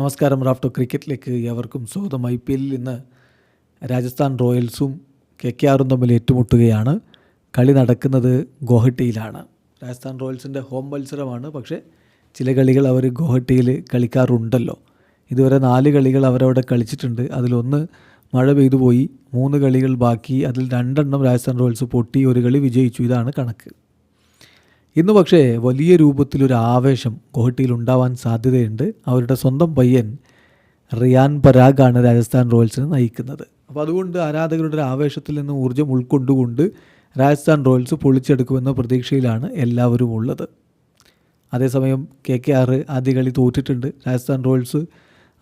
നമസ്കാരം റാഫ്റ്റോ ക്രിക്കറ്റിലേക്ക് എവർക്കും സ്വാഗതം. I P എല്ലിൽ ഇന്ന് രാജസ്ഥാൻ റോയൽസും കെ കെ ആറും തമ്മിൽ ഏറ്റുമുട്ടുകയാണ്. കളി നടക്കുന്നത് ഗോഹട്ടിയിലാണ്. രാജസ്ഥാൻ റോയൽസിന്റെ ഹോം മത്സരമാണ് പക്ഷേ ചില കളികൾ അവർ ഗോഹട്ടിയിൽ കളിക്കാറുണ്ടല്ലോ. ഇതുവരെ നാല് കളികൾ അവരവിടെ കളിച്ചിട്ടുണ്ട്. അതിലൊന്ന് മഴ പെയ്തു പോയി മൂന്ന് കളികൾ ബാക്കി. അതിൽ രണ്ടെണ്ണം രാജസ്ഥാൻ റോയൽസ് പൊട്ടി ഒരു കളി വിജയിച്ചു. ഇതാണ് കണക്ക്. ഇന്ന് പക്ഷേ വലിയ രൂപത്തിലൊരു ആവേശം ഗോഹട്ടിയിൽ ഉണ്ടാവാൻ സാധ്യതയുണ്ട്. അവരുടെ സ്വന്തം പയ്യൻ റിയാൻ പരാഗാണ് രാജസ്ഥാൻ റോയൽസിനെ നയിക്കുന്നത്. അപ്പോൾ അതുകൊണ്ട് ആരാധകരുടെ ഒരു ആവേശത്തിൽ നിന്ന് ഊർജം ഉൾക്കൊണ്ടുകൊണ്ട് രാജസ്ഥാൻ റോയൽസ് പൊളിച്ചെടുക്കുമെന്ന പ്രതീക്ഷയിലാണ് എല്ലാവരും ഉള്ളത്. അതേസമയം കെ കെ ആർ ആദ്യ കളി തോറ്റിട്ടുണ്ട്. രാജസ്ഥാൻ റോയൽസ്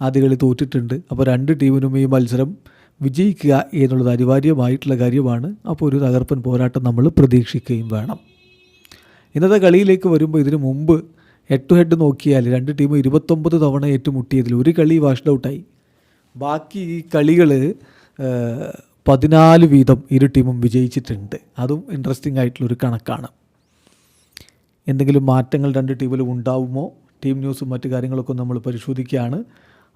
ആദ്യ കളി തോറ്റിട്ടുണ്ട്. അപ്പോൾ രണ്ട് ടീമിനും ഈ മത്സരം വിജയിക്കുക എന്നുള്ളത് അനിവാര്യമായിട്ടുള്ള കാര്യമാണ്. അപ്പോൾ ഒരു തകർപ്പൻ പോരാട്ടം നമ്മൾ പ്രതീക്ഷിക്കുകയും വേണം. ഇന്നത്തെ കളിയിലേക്ക് വരുമ്പോൾ ഇതിനു മുമ്പ് ഹെഡ് ടു ഹെഡ് നോക്കിയാൽ രണ്ട് ടീമും ഇരുപത്തൊമ്പത് തവണ ഏറ്റുമുട്ടിയതിൽ ഒരു കളി വാഷ് ഔട്ടായി ബാക്കി ഈ കളികൾ പതിനാല് വീതം ഇരു ടീമും വിജയിച്ചിട്ടുണ്ട്. അതും ഇൻട്രസ്റ്റിംഗ് ആയിട്ടുള്ളൊരു കണക്കാണ്. എന്തെങ്കിലും മാറ്റങ്ങൾ രണ്ട് ടീമിലും ഉണ്ടാവുമോ? ടീം ന്യൂസും മറ്റു കാര്യങ്ങളൊക്കെ നമ്മൾ പരിശോധിക്കുകയാണ്.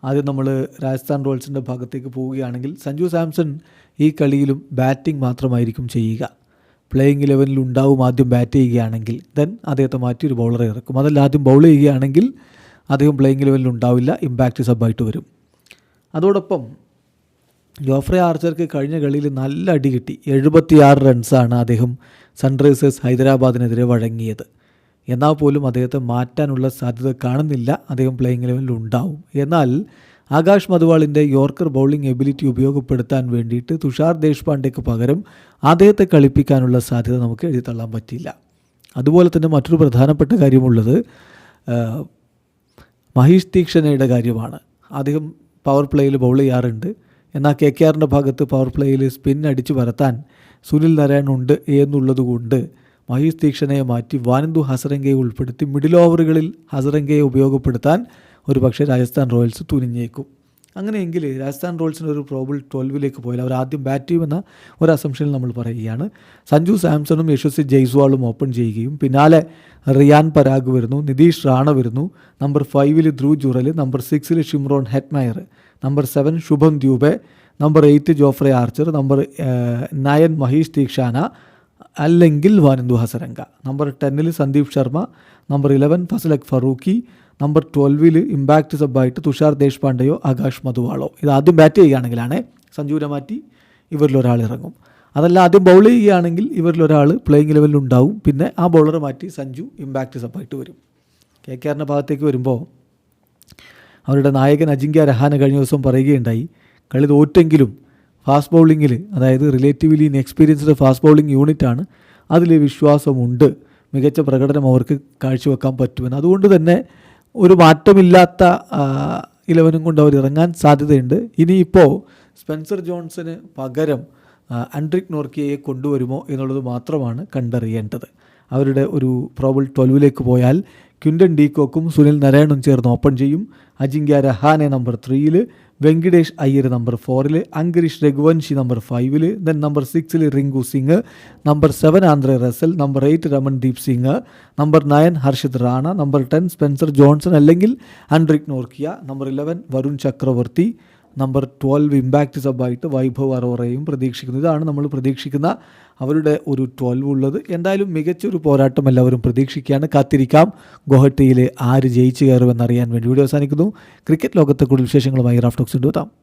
ആദ്യം നമ്മൾ രാജസ്ഥാൻ റോയൽസിന്റെ ഭാഗത്തേക്ക് പോവുകയാണെങ്കിൽ സഞ്ജു സാംസൺ ഈ കളിയിലും ബാറ്റിംഗ് മാത്രമായിരിക്കും ചെയ്യുക. പ്ലേയിങ് ഇലവനിൽ ഉണ്ടാവും ആദ്യം ബാറ്റ് ചെയ്യുകയാണെങ്കിൽ ദെൻ അദ്ദേഹത്തെ മാറ്റി ഒരു ബൗളറെ ഇറക്കും. അതല്ല ആദ്യം ബൗൾ ചെയ്യുകയാണെങ്കിൽ അദ്ദേഹം പ്ലേയിങ് ഇലവനിൽ ഉണ്ടാവില്ല ഇമ്പാക്റ്റ് സബായിട്ട് വരും. അതോടൊപ്പം ജോഫ്രെ ആർച്ചർക്ക് കഴിഞ്ഞ കളിയിൽ നല്ല അടി കിട്ടി. എഴുപത്തിയാറ് റൺസാണ് അദ്ദേഹം സൺറൈസേഴ്സ് ഹൈദരാബാദിനെതിരെ വഴങ്ങിയത്. എന്നാൽ പോലും അദ്ദേഹത്തെ മാറ്റാനുള്ള സാധ്യത കാണുന്നില്ല. അദ്ദേഹം പ്ലേയിങ് ഇലവനിൽ ഉണ്ടാവും. എന്നാൽ ആകാശ് മധുവാളിന്റെ യോർക്കർ ബൗളിംഗ് എബിലിറ്റി ഉപയോഗപ്പെടുത്താൻ വേണ്ടിയിട്ട് തുഷാർ ദേശ്പാണ്ഡെക്ക് പകരം അദ്ദേഹത്തെ കളിപ്പിക്കാനുള്ള സാധ്യത നമുക്ക് എഴുതിത്തള്ളാൻ പറ്റില്ല അതുപോലെ തന്നെ മറ്റൊരു പ്രധാനപ്പെട്ട കാര്യമുള്ളത് മഹേഷ് തീക്ഷണയുടെ കാര്യമാണ്. അദ്ദേഹം പവർ പ്ലേയിൽ ബൗൾ ചെയ്യാറുണ്ട്. എന്നാൽ കെ കെ ആറിന്റെ ഭാഗത്ത് പവർ പ്ലേയിൽ സ്പിൻ അടിച്ചു പരത്താൻ സുനിൽ നാരായൺ ഉണ്ട് എന്നുള്ളതുകൊണ്ട് മഹീഷ് തീക്ഷണയെ മാറ്റി വാനന്ദു ഹസരംഗയെ ഉൾപ്പെടുത്തി മിഡിൽ ഓവറുകളിൽ ഹസരംഗയെ ഉപയോഗപ്പെടുത്താൻ ഒരു പക്ഷേ രാജസ്ഥാൻ റോയൽസ് തുനിഞ്ഞേക്കും. അങ്ങനെയെങ്കിൽ രാജസ്ഥാൻ റോയൽസിന് ഒരു പ്രോബിൾ ട്വൽവിലേക്ക് പോയാൽ അവർ ആദ്യം ബാറ്റ് ചെയ്യുമെന്ന ഒരു അസംഷനിൽ നമ്മൾ പറയുകയാണ്. സഞ്ജു സാംസണും യശസ്വി ജയ്സ്വാളും ഓപ്പൺ ചെയ്യുകയും പിന്നാലെ റിയാൻ പരാഗ് വരുന്നു നിതീഷ് റാണ വരുന്നു നമ്പർ ഫൈവിൽ ധ്രുവ് ജുറൽ നമ്പർ സിക്സിൽ Shimron Hetmyer number seven Shubham Dubey number eight Jofra Archer number nine Maheesh Theekshana അല്ലെങ്കിൽ Wanindu Hasaranga. Number ടെന്നിൽ Sandeep Sharma number eleven Fazalhaq Farooqi number ട്വൽവിൽ impact സബായിട്ട് തുഷാർ ദേശ്പാണ്ഡെയോ ആകാശ് മധുവാളോ. ഇത് ആദ്യം ബാറ്റ് ചെയ്യുകയാണെങ്കിലാണ് സഞ്ജുവിനെ മാറ്റി ഇവരിലൊരാൾ ഇറങ്ങും. അതല്ല ആദ്യം ബൗൾ ചെയ്യുകയാണെങ്കിൽ ഇവരിലൊരാൾ പ്ലേയിങ് ലെവലിൽ ഉണ്ടാവും. പിന്നെ ആ ബൗളർ മാറ്റി സഞ്ജു ഇമ്പാക്റ്റ് സബായിട്ട് വരും. കെ കെ ആറിന്റെ ഭാഗത്തേക്ക് വരുമ്പോൾ അവരുടെ നായകൻ അജിങ്ക്യ രഹാന കഴിഞ്ഞ ദിവസം പറയുകയുണ്ടായി കളി തോറ്റെങ്കിലും ഫാസ്റ്റ് ബൗളിങ്ങിൽ അതായത് റിലേറ്റീവ്ലി ഇൻഎക്സ്പീരിയൻസ്ഡ് ഫാസ്റ്റ് ബൗളിംഗ് യൂണിറ്റാണ് അതിൽ വിശ്വാസമുണ്ട്. മികച്ച പ്രകടനം അവർക്ക് കാഴ്ചവെക്കാൻ പറ്റുമെന്ന്. അതുകൊണ്ട് തന്നെ ഒരു മാറ്റമില്ലാത്ത ഇലവനും കൊണ്ട് അവർ ഇറങ്ങാൻ സാധ്യതയുണ്ട്. ഇനിയിപ്പോൾ സ്പെൻസർ ജോൺസന് പകരം അൻഡ്രിക് നോർക്കിയയെ കൊണ്ടുവരുമോ എന്നുള്ളത് മാത്രമാണ് കണ്ടറിയേണ്ടത്. അവരുടെ ഒരു പ്രോബിൾ ട്വൽവിലേക്ക് പോയാൽ ക്വിന്റൻ ഡീകോക്കും സുനിൽ നാരായണും ചേർന്ന് ഓപ്പൺ ചെയ്യും. അജിങ്ക്യ രഹാനെ നമ്പർ ത്രീയിൽ വെങ്കിടേഷ് അയ്യർ നമ്പർ ഫോറിൽ അങ്കരീഷ് രഘുവൻഷി നമ്പർ ഫൈവിൽ ദെൻ നമ്പർ സിക്സിൽ Rinku Singh number seven Andre Russell number eight Ramandeep Singh number nine Harshit Rana number ten Spencer Johnson അല്ലെങ്കിൽ Anrich Nortje number eleven Varun Chakravarthy number twelve impact സബായിട്ട് Vaibhav അറോറയും പ്രതീക്ഷിക്കുന്നു. ഇതാണ് നമ്മൾ പ്രതീക്ഷിക്കുന്ന അവരുടെ ഒരു ട്വൽവ് ഉള്ളത്. എന്തായാലും മികച്ചൊരു പോരാട്ടം എല്ലാവരും പ്രതീക്ഷിക്കുകയാണ്. കാത്തിരിക്കാം. ഗുവാഹട്ടിയിൽ ആര് ജയിച്ചു കയറുമെന്നറിയാൻ വേണ്ടി വീഡിയോ അവസാനിക്കുന്നു. ക്രിക്കറ്റ് ലോകത്തെ കൂടുതൽ വിശേഷങ്ങളുമായി റാഫ്റ്റോക്സ് കൊണ്ടുവെത്താം